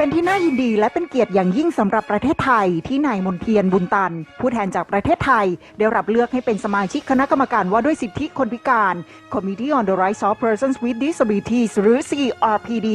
เป็นที่น่ายินดีและเป็นเกียรติอย่างยิ่งสำหรับประเทศไทยที่นายมนเทียนบุญตัน ผู้แทนจากประเทศไทย ได้รับเลือกให้เป็นสมาชิกคณะกรรมการว่าด้วยสิทธิคนพิการ Committee on the Rights of Persons with Disabilities หรือ CRPD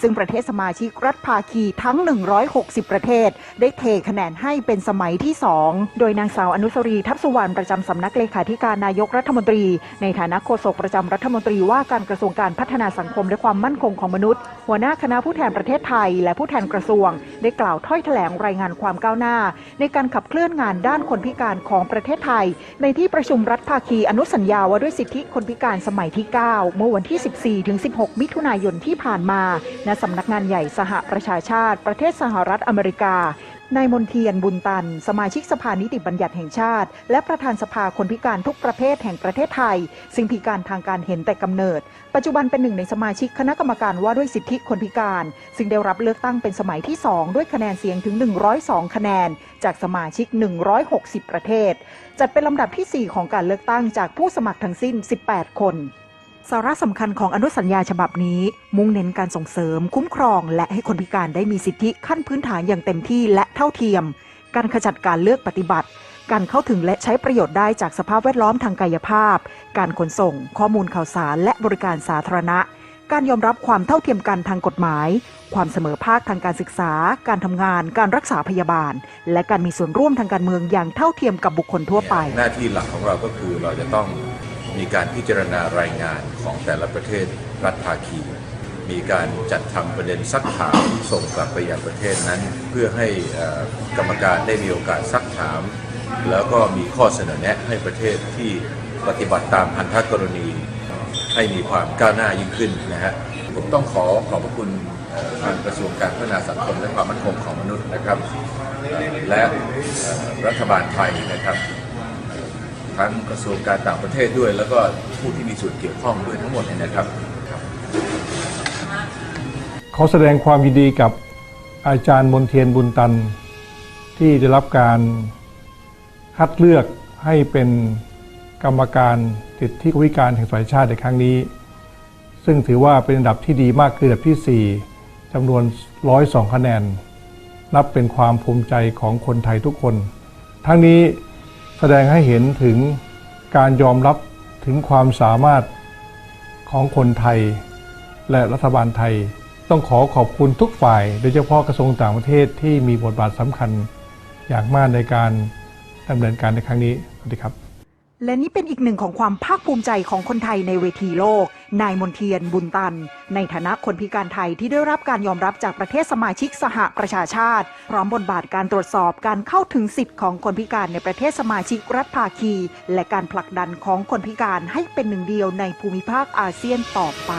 ซึ่งประเทศสมาชิกรัฐภาคีทั้ง 160 ประเทศ ได้เทคะแนนให้เป็นสมัยที่ 2 โดยนางสาวอนุสรีทัพสุวรรณประจำสำนักเลขาธิการนายกรัฐมนตรี ในฐานะโฆษกประจำรัฐมนตรีว่าการกระทรวงการพัฒนาสังคมและความมั่นคงของมนุษย์ หัวหน้าคณะผู้แทนประเทศไทย และผู้แทนกระทรวง ได้กล่าวถ้อยแถลงรายงานความก้าวหน้า ในการขับเคลื่อนงานด้านคนพิการของประเทศไทย ในที่ประชุมรัฐภาคีอนุสัญญาว่าด้วยสิทธิคนพิการสมัยที่ 9 เมื่อวันที่ 14ถึง16 มิถุนายนที่ผ่านมาณสำนักงานใหญ่สหประชาชาติ ประเทศสหรัฐอเมริกา นายมนเทียนบุญตัน สมาชิกสภานิติบัญญัติแห่งชาติ และประธานสภาคนพิการทุกประเภทแห่งประเทศไทย ซึ่งพิการทางการเห็นแต่กำเนิด ปัจจุบันเป็นหนึ่งในสมาชิกคณะกรรมการว่าด้วยสิทธิคนพิการ ซึ่งได้รับเลือกตั้งเป็นสมัยที่ 2 ด้วยคะแนนเสียงถึง 102 คะแนน จากสมาชิก 160 ประเทศ จัดเป็นลำดับทีสี่4 ของการเลือกตั้งจากผู้สมัครทั้งสิ้น 18 คน สาระสำคัญของอนุสัญญาฉบับนี้ มุ่งเน้นการส่งเสริม คุ้มครอง และให้คนพิการได้มีสิทธิขั้นพื้นฐานอย่างเต็มที่และเท่าเทียม การขจัดการเลือกปฏิบัติ การเข้าถึงและใช้ประโยชน์ได้จากสภาพแวดล้อมทางกายภาพ การขนส่ง ข้อมูลข่าวสาร และบริการสาธารณะ การยอมรับความเท่าเทียมกันทางกฎหมาย ความเสมอภาคทางการศึกษา การทำงาน การรักษาพยาบาล และการมีส่วนร่วมทางการเมืองอย่างเท่าเทียมกับบุคคลทั่วไป หน้าที่หลักของเราก็คือเราจะต้อง มีการพิจารณารายงานของแต่ละประเทศรัฐภาคี มีการจัดทำประเด็นซักถามส่งกลับไปยังประเทศนั้น เพื่อให้กรรมการได้มีโอกาสซักถาม แล้วก็มีข้อเสนอแนะให้ประเทศที่ปฏิบัติตามพันธกรณี ให้มีความก้าวหน้ายิ่งขึ้นนะฮะผมต้องขอขอบพระคุณทางกระทรวงการพัฒนาสังคมและความมั่นคงของมนุษย์นะครับ และรัฐบาลไทยนะครับ ทั้งกระทรวงการต่างประเทศด้วย แล้วก็ผู้ที่มีส่วนเกี่ยวข้องด้วยทั้งหมดเนี่ยนะครับ ขอแสดงความยินดีกับอาจารย์มนเทียนบุญตัน ที่ได้รับการคัดเลือกให้เป็นกรรมการสิทธิคนพิการแห่งสายชาติในครั้งนี้ ซึ่งถือว่าเป็นอันดับที่ดีมากคืออันดับที่ 4จำนวน 102 คะแนน นับเป็นความภูมิใจของคนไทยทุกคน ทั้งนี้ แสดงให้เห็นถึงการยอมรับถึงความสามารถของคนไทย และรัฐบาลไทย ต้องขอขอบคุณทุกฝ่าย โดยเฉพาะกระทรวงต่างประเทศที่มีบทบาทสำคัญอย่างมากในการดำเนินการในครั้งนี้สวัสดีครับ และนี่เป็นอีกหนึ่งของความภาคภูมิใจของคนไทยในเวทีโลก นายมนเทียนบุญตัน ในฐานะคนพิการไทยที่ได้รับการยอมรับจากประเทศสมาชิกสหประชาชาติ พร้อมบทบาทการตรวจสอบการเข้าถึงสิทธิ์ของคนพิการในประเทศสมาชิกรัฐภาคี และการผลักดันของคนพิการให้เป็นหนึ่งเดียวในภูมิภาคอาเซียนต่อไป